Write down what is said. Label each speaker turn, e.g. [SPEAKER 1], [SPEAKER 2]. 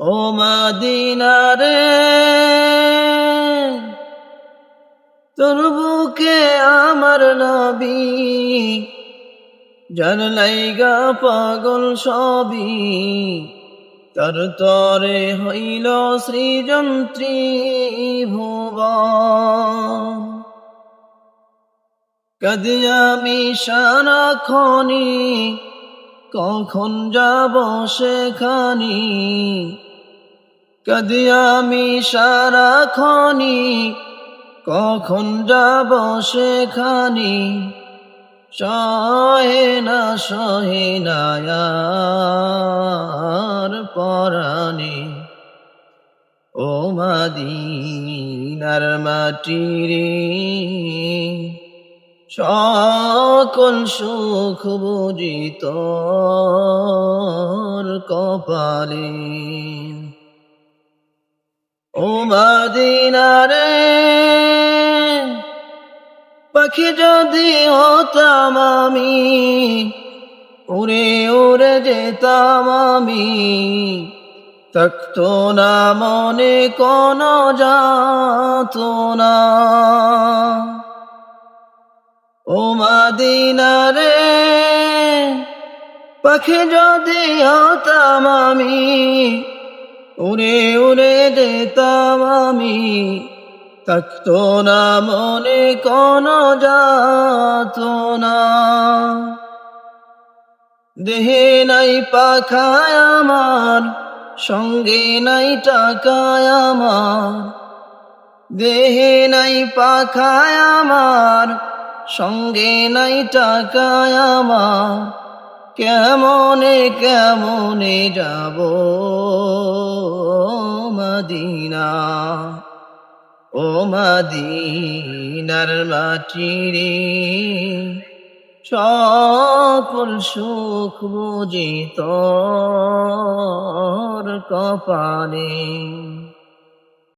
[SPEAKER 1] ও মাদিনারে, তোর বুকে আমার নবী জানলাইগা পাগল সবই, তর তরে হইল সৃজন্ত্রী ভুবন কদিয়ামি সারা খনি কখন যাব সেখানি? কদিয়ামি সারা খনি কখন যাব সেখানি? সহে না, সহে নায়ার পরাণে। ও মাদিনার মাটি রে সকল সুখ বুঝি তোর কপালে। ও মাদিনারে, পাখি যদি হতাম আমি, উড়ে উড়ে যেতাম আমি, থাকতো না মনে কোন যাত না ও মাদিনারে, পাখি যদি হতাম আমি উড়ে উড়ে যেতাম আমি। থাকতো না মনে, কোন যাত না। দেহে নাই পাখায় আমার, সঙ্গে নাই টাকায় আমার। দেহে নাই পাখায় আমার, সঙ্গে নাই টাকায় আমার। কেমনে কেমনে যাব? মদিনা। ও মদিনার মাটি রে সকল সুখ বুঝি তোর কপালে।